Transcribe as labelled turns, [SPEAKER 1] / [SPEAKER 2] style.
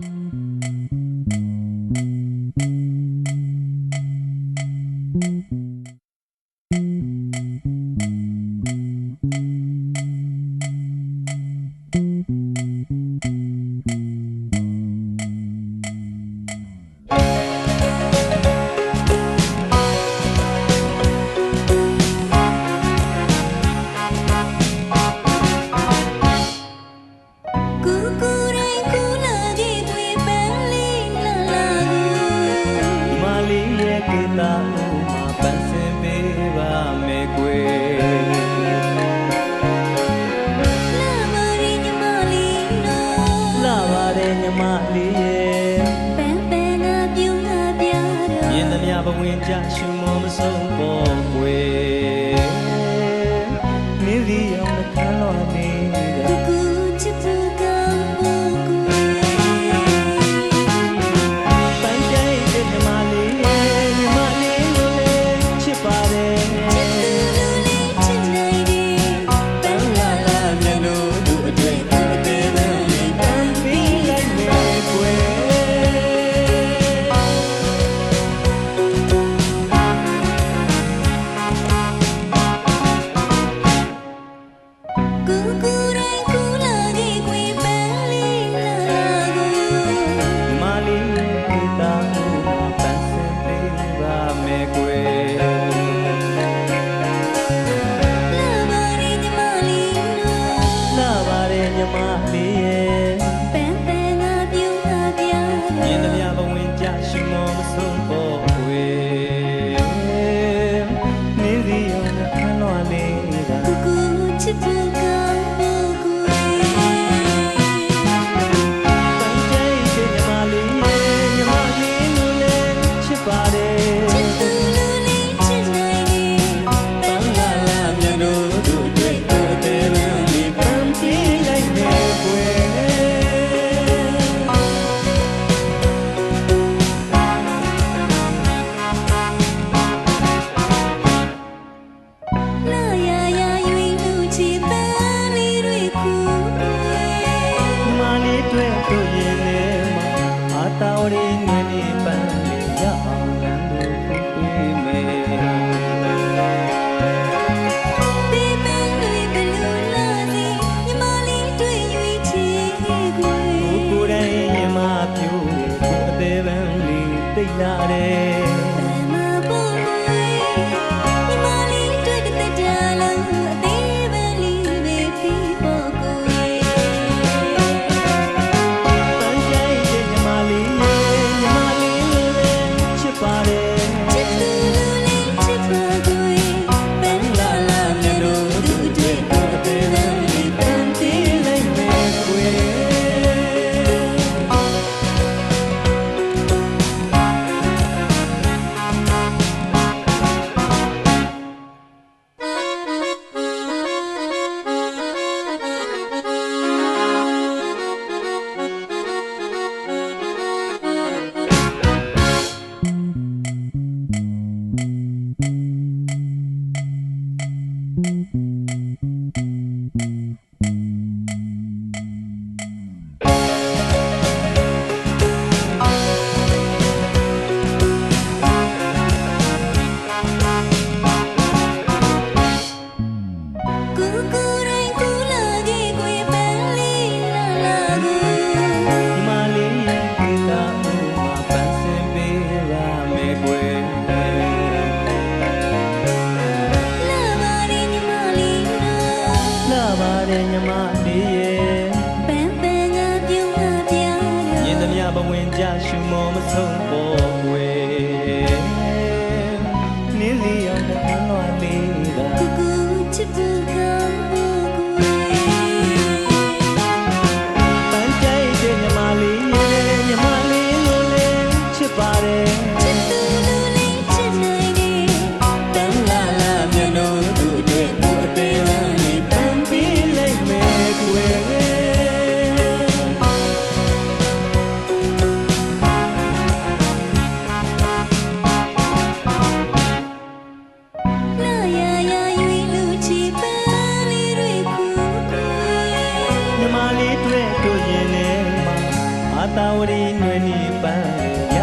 [SPEAKER 1] Mm-hmm. သာဥ
[SPEAKER 2] မာပန်းစင်ပေးပါမယ်ကွယ်
[SPEAKER 1] မလေး
[SPEAKER 2] ရဲ့
[SPEAKER 1] ပန်းပန်းငါပြုံးငါပြတော့
[SPEAKER 2] မြင်သမျှဘဝင်ကြရှုမောမဆုံးပေါ်ွယ်
[SPEAKER 1] 吗？
[SPEAKER 2] ပါတယ်ညီမလေးရဲ့ပ
[SPEAKER 1] န်းပန်းကပြုံး
[SPEAKER 2] က
[SPEAKER 1] ပြော
[SPEAKER 2] င်းမြင်သမျှဘဝင်ကြရှုမောမဆုံး မလေးတွေ့
[SPEAKER 1] တွေ့ရ
[SPEAKER 2] င်လည်းအာတာဝရီ
[SPEAKER 1] နွ
[SPEAKER 2] ယ်နေ
[SPEAKER 1] ပန်း
[SPEAKER 2] ရ